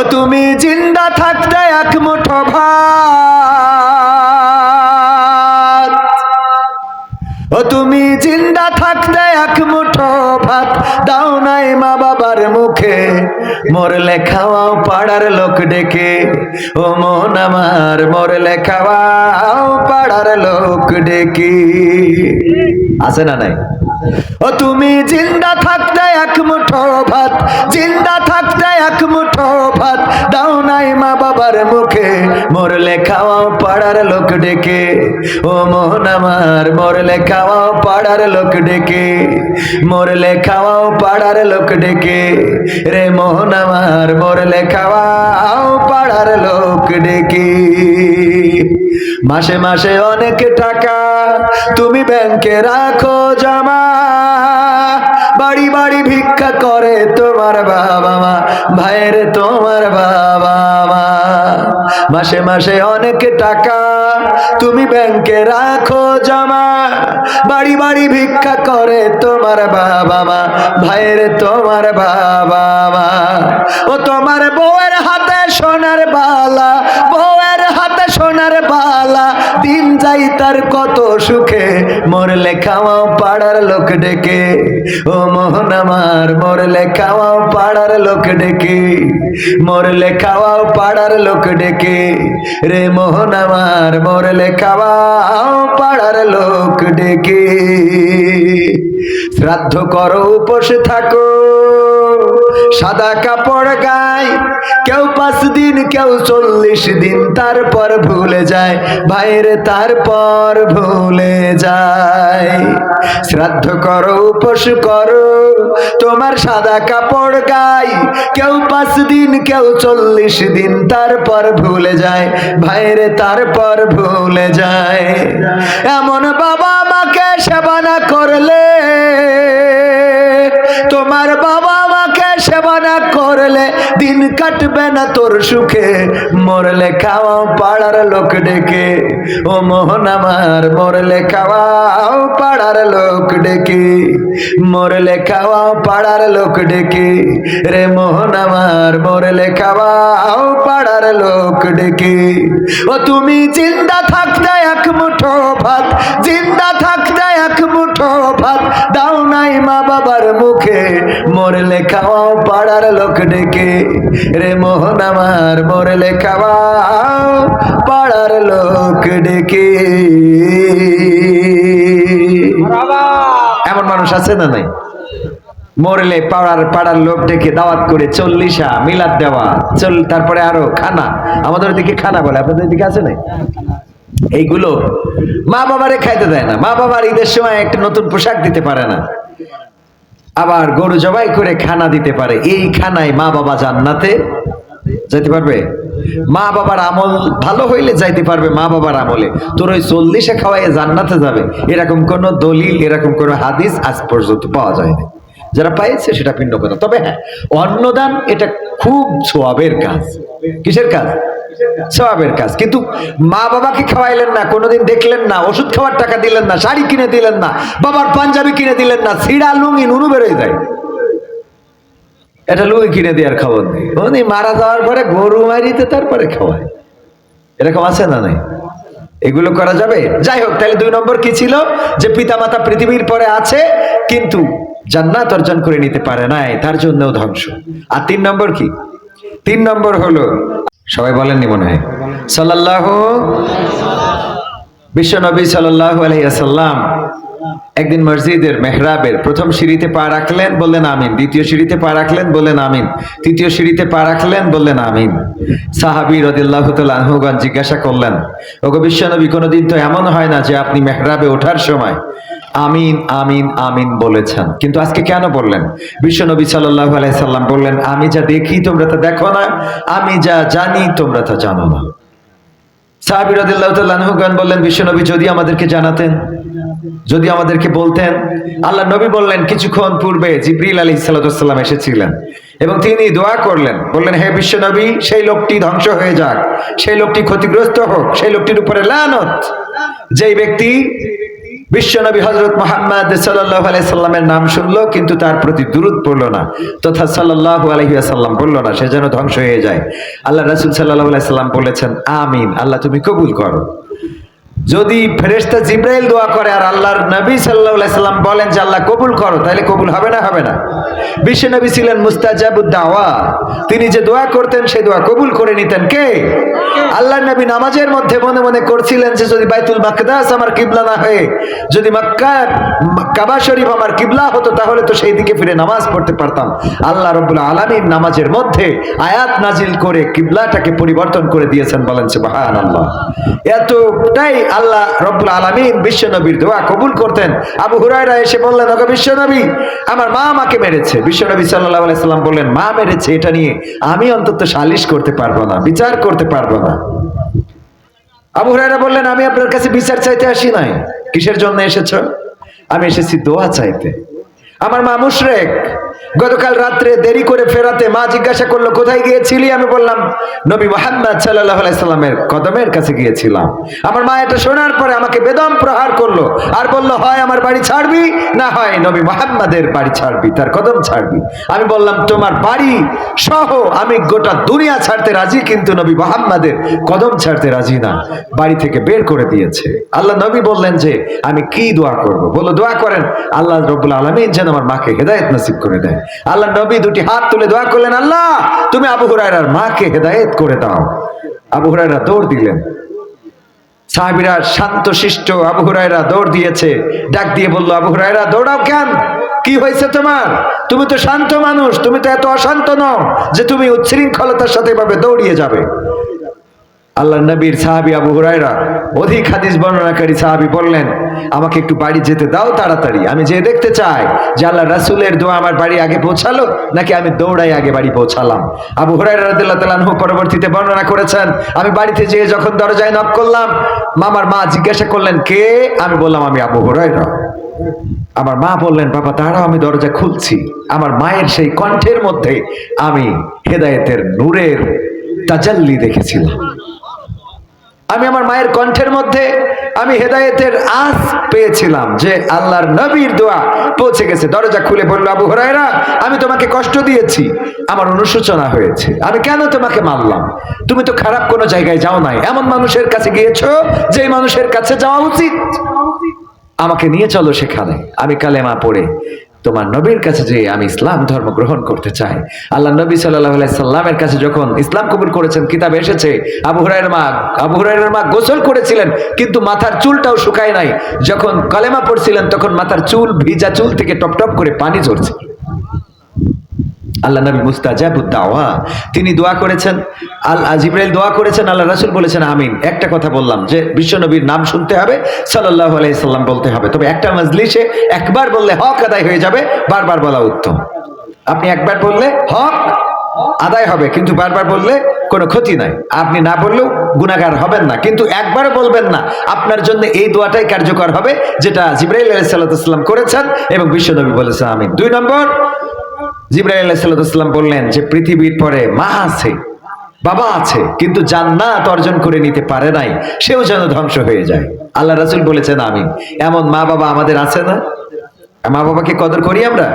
ও তুমি জিন্দা থাকতে এক মুঠো ভাত। ও তুমি জিন্দা থাকতে এক মুঠো ভাত। দাও নাই মা বাবার মুখে, মরলে খাওয়াও পাড়ার লোক ডেকে। ও মন আমার, মরলে খাওয়াও পাড়ার লোক ডেকে। আছে না নাই? ও তুমি জিন্দা থাকতে এক মুঠো ভাত, জিন্দা থাকতে এক মুঠো ভাত। দাও নাই মা বাবার মুখে, মরলে খাওয়াও পাড়ার লোক ডেকে। ও মোহন আমার, মরলে খাওয়াও পাড়ার লোক ডেকে। মরলে খাওয়াও পাড়ার লোক ডেকে। রে মোহন আমার, মরলে খাওয়াও পাড়ার লোক ডেকে। মাসে মাসে অনেক টাকা তুমি ব্যাংকে রাখো জামা। বাড়ি বাড়ি ভিক্ষা করে তোমার বাবা মা, ভাইয়ের তোমার বাবা মা। মাসে মাসে অনেক টাকা তুমি ব্যাংকে রাখো জমা। বাড়ি বাড়ি ভিক্ষা করে তোমার বাবা মা, ভাইয়ের তোমার বাবা মা। ও তোমার বউয়ের হাতে সোনার বালা দিন যাই তার কত সুখে। মরলে খাওয়াও পাড়ার লোক ডেকে। ও মোহন আমার, মরলে খাওয়াও পাড়ার লোক ডেকে। মরলে খাওয়াও পাড়ার লোক ডেকে। রে মোহন আমার, মরলে খাওয়াও পাড়ার লোক ডেকে। শ্রাদ্ধ করো, উপোস থাকো। সাদা কাপড় গায়, কেউ পাঁচ দিন কেউ চল্লিশ দিন তারপর ভুলে যায় ভাইরে তারপর ভুলে যায়। শ্রাদ্ধ করো, উপোস করো, তোমার সাদা কাপড় গায় কেউ পাঁচ দিন, কেউ চল্লিশ দিন তারপর ভুলে যায় ভাইরে তারপর ভুলে যায়। এমন বাবা মাকে সেবা না করলে না করলে দিন কাটবে না তোর সুখে। মরলে খাওয়াও পাড়ার লোক ডেকে। ও মোহন আমার, মরলে খাওয়াও পাড়ার লোক ডেকে। মরলে খাওয়াও পাড়ার লোক ডেকে। রে মোহন আমার, মরলে খাওয়াও পাড়ার লোক ডেকে। ও তুমি জিন্দা থাকতে এক মুঠো ভাত, জিন্দা থাকতে নাই মা বাবার মুখে মরলে খাওয়াও পাড়ার লোক ডেকে। রে মোহন আমার মরলে খাওয়াও পাড়ার লোক ডেকে। এমন মানুষ আছে না নাই? মরলে পাড়ার পাড়ার লোক ডেকে দাওয়াত করে চল্লিশা মিলাদ দেওয়া চল তারপরে আরও খানা। আমাদের দিকে খানা বলে আপনাদের দিকে আছে না এইগুলো মা বাবারে খাইতে দেয় না। মা বাবার ঈদের সময় একটা নতুন পোশাক দিতে পারে না। আবার গরু জবাই করে খানা দিতে পারে। এই খানায় মা বাবা জান্নাতে যাইতে পারবে? মা বাবার আমল ভালো হইলে যাইতে পারবে মা বাবার আমলে। তোর ওই চল্লিশে খাওয়াই জান্নাতে যাবে। এরকম কোন দলিল, এরকম কোন হাদিস আজ পর্যন্ত পাওয়া যায়নি। যারা পাইছে সেটা ভিন্ন কথা। তবে হ্যাঁ অন্নদান এটা খুব সোয়াবের কাজ। কিসের কাজ? সবাবের কাজ। কিন্তু মা বাবাকে খাওয়াইলেন না, কোনোদিন দেখলেন না, ওষুধ খাওয়ার টাকা দিলেন না, শাড়ি কিনে দিলেন না, বাবার পাঞ্জাবি কিনে দিলেন না ছিড়া লুঙ্গি, নুনু বেরোয় যায়। এটা লুঙ্গি কিনে দেওয়ার খবর নেই। মারা যাওয়ার পরে গরু মারিতে তারপরে খাওয়ায়। এরকম আছে না নাই? এগুলো করা যাবে? যাই হোক, তাহলে দুই নম্বর কি ছিল? যে পিতামাতা পৃথিবীর পরে আছে, কিন্তু জান্নাত অর্জন করে নিতে পারে নাই, তার জন্যও ধ্বংস। আর তিন নম্বর কি? তিন নম্বর হলো সবাই বলেননি মনে হয়। সাল্লাহ বিশ্ব নবী সাল্লাহ আলহিয়াসাল্লাম একদিন মসজিদের মেহরাবের প্রথম সিঁড়িতে পা রাখলেন বললেন আমিন, দ্বিতীয় সিঁড়িতে পা রাখলেন বললেন আমিন, তৃতীয় সিঁড়িতে পা রাখলেন বললেন আমিন। সাহাবি রদিল্লাহ আনহুগান জিজ্ঞাসা করলেন, ওগো বিশ্বনবী কোনোদিন তো এমন হয় না যে আপনি মেহরাবে ওঠার সময় আমিন আমিন আমিন বলেছেন। কিন্তু আজকে কেন বললেন? বিশ্বনবী সাল্লাহ আলাইসাল্লাম বললেন, আমি যা দেখি তোমরা তা দেখো না, আমি যা জানি তোমরা তা জানো না। সাহাবি রাদিল্লাহু তাআলা বললেন, বিশ্বনবী যদি আমাদেরকে জানাতেন, যদি আমাদেরকে বলতেন, আল্লাহ নবী বললেন, কিছুক্ষণ পূর্বে জিব্রিল আলী সাল্লাম এসেছিলেন এবং তিনি দোয়া করলেন, বললেন, হে বিশ্বনবী, সেই লোকটি ধ্বংস হয়ে যাক, সেই লোকটি ক্ষতিগ্রস্ত হোক, সেই লোকটির উপরে লানত, যেই ব্যক্তি বিশ্বনবী হজরত মোহাম্মদ সাল্লাহ আলাইসাল্লামের নাম শুনলো, কিন্তু তার প্রতি দূরত পড়ল না, তথা সাল্লাহ আলহিহাসাল্লাম বলল না, সে যেন ধ্বংস হয়ে যায়। আল্লাহ রাসুল সাল্লাহ আলাইসাল্লাম বলেছেন, আমিন, আল্লাহ তুমি কবুল করো। যদি ফেরেশতা জিব্রাইল দোয়া করে আর আল্লাহর নবী সাল্লাহ সাল্লাম বলেন যে আল্লাহ কবুল করো, তাহলে কবুল হবে না হবে না। বিশ্ব নবী ছিলেন মুস্তাজাবুদ্দাওয়া তিনি যে দোয়া করতেন, সেই দোয়া কবুল করে নিতেন কে? আল্লাহ নবী নামাজের মধ্যে মনে মনে করছিলেন যে যদি বাইতুল মাকদাস আমার কিবলা না হয়ে, যদি মক্কা, কাবা শরীফ আমার কিবলা হতো, তাহলে তো সেই দিকে ফিরে নামাজ পড়তে পারতাম। আল্লাহ রব্বুল আলমীর নামাজের মধ্যে আয়াত নাজিল করে কিবলাটাকে পরিবর্তন করে দিয়েছেন বলেন সুবহান আল্লাহ এতটাই আল্লাহ রব্বুল আলমিন বিশ্বনবীর দোয়া কবুল করতেন। আবু হুরায়রা এসে বললেন, ওগো বিশ্বনবী আমার মা আমাকে মেরেছে। বিশ্বনবী সাল্লাহ আলাইসাল্লাম বললেন, মা মেরেছে এটা নিয়ে আমি অন্তত সালিশ করতে পারব না, বিচার করতে পারব না। আবু হুরায়রা বললেন, আমি আপনার কাছে বিচার চাইতে আসি নাই। কিসের জন্য এসেছ? আমি এসেছি দোয়া চাইতে। আমার মা মুশরেক। গতকাল রাত্রে দেরি করে ফেরাতে মা জিজ্ঞাসা করল, কোথায় গিয়েছিলি? আমি বললাম, নবী মোহাম্মদ সাল্লাহ আলাইসাল্লামের কদমের কাছে গিয়েছিলাম। আমার মা এটা শোনার পরে আমাকে বেদম প্রহার করল আর বলল, হয় আমার বাড়ি ছাড়বি না হয় নবী মোহাম্মদের বাড়ি ছাড়বি, তার কদম ছাড়বি। আমি বললাম, তোমার বাড়ি সহ আমি গোটা দুনিয়া ছাড়তে রাজি, কিন্তু নবী মোহাম্মদের কদম ছাড়তে রাজি না। বাড়ি থেকে বের করে দিয়েছে। আল্লাহ নবী বললেন যে, আমি কি দোয়া করব? বলো দোয়া করেন, আল্লাহ রব্বুল আলমিন যেন আমার মাকে হেদায়ত নসিব করে দেয় আল্লাহ নবী দুটি হাত তুলে দোয়া করলেন, আল্লাহ, তুমি আবু হুরায়রার মাকে হেদায়েত করে দাও। আবু হুরায়রা দৌড় দিলেন। সাহাবিরা আবু হুরায়রা দৌড় দিয়েছে। ডাক দিয়ে বলল, আবু হুরায়রা, দৌড়াও কেন? কি হয়েছে তোমার? তুমি তো শান্ত মানুষ, তুমি তো এত অশান্ত নও যে তুমি উচ্ছৃঙ্খলতার সাথে এভাবে দৌড়িয়ে যাবে। আল্লাহ নবীর সাহাবি আবু হুরায়রা অধিক হাদিস বর্ণনাকারী সাহাবি বললেন, আমাকে একটু বাড়ি যেতে দাও তাড়াতাড়ি। আমি যে দেখতে চাই যে আল্লাহ রাসুলের দোয়া আমার বাড়ি আগে পৌঁছালো নাকি আমি দৌড়াই আগে বাড়ি পৌঁছালাম? আবু আনহু পরবর্তীতে বর্ণনা করেছেন, আমি বাড়িতে যেয়ে যখন দরজায় নক করলাম, মামার মা জিজ্ঞাসা করলেন, কে? আমি বললাম, আমি আবু হুরায়রা। আমার মা বললেন, বাবা তারাও আমি দরজা খুলছি। আমার মায়ের সেই কণ্ঠের মধ্যে আমি হেদায়েতের নূরের তাজাল্লি দেখেছিলাম। আমি আমার মায়ের কণ্ঠের মধ্যে আমি হেদায়েতের আস পেয়েছিলাম যে আল্লাহর নবীর দোয়া পৌঁছে গেছে। দরজা খুলে বলল, আবু হরাইরা আমি তোমাকে কষ্ট দিয়েছি, আমার অনুশোচনা হয়েছে। আমি কেন তোমাকে মানলাম তুমি তো খারাপ কোনো জায়গায় যাও নাই। এমন মানুষের কাছে গিয়েছো যে মানুষের কাছে যাওয়া উচিত। আমাকে নিয়ে চলো সেখানে। আমি কালেমা পড়ে তোমার নবীর কাছে যে আমি ইসলাম ধর্ম গ্রহণ করতে চাই। আল্লাহ নবী সাল্লাহ সাল্লামের কাছে যখন ইসলাম কবুল করেছেন, কিতাব এসেছে, আবু হুরাইর মা, আবু হুরাইরের মা গোসল করেছিলেন, কিন্তু মাথার চুলটাও শুকায় নাই। যখন কালেমা পড়ছিলেন, তখন মাথার চুল, ভিজা চুল থেকে টপ টপ করে পানি ঝরছে। আল্লাহ নবী মুস্তাজাবুদ্দাওয়া তিনি দোয়া করেছেন, আল জিব্রাইল দোয়া করেছেন, আল্লাহ রাসুল বলেছেন, আমিন। একটা কথা বললাম যে বিশ্বনবীর নাম শুনতে হবে সাল্লাহ আলাইসাল্লাম বলতে হবে। তবে একটা মজলিসে একবার বললে হক আদায় হয়ে যাবে, বারবার বলা উত্তম। আপনি একবার বললে হক আদায় হবে, কিন্তু বারবার বললে কোনো ক্ষতি নাই। আপনি না বললেও গুণাগার হবেন না, কিন্তু একবার বলবেন না, আপনার জন্য এই দোয়াটাই কার্যকর হবে, যেটা জিব্রাইল আলাইসাল্লাম করেছেন এবং বিশ্বনবী বলেছেন, আমিন। দুই নম্বর জিব্রাহিম বললেন যে পৃথিবীর পরে মা আছে, বাবা আছে, কিন্তু জান্নাত অর্জন করে নিতে পারে নাই, সেও যেন ধ্বংস হয়ে যায়। আল্লাহ রাসুল বলেছেন আমি এমন মা বাবা আমাদের আছে না? মা বাবাকে কদর করি আমরা?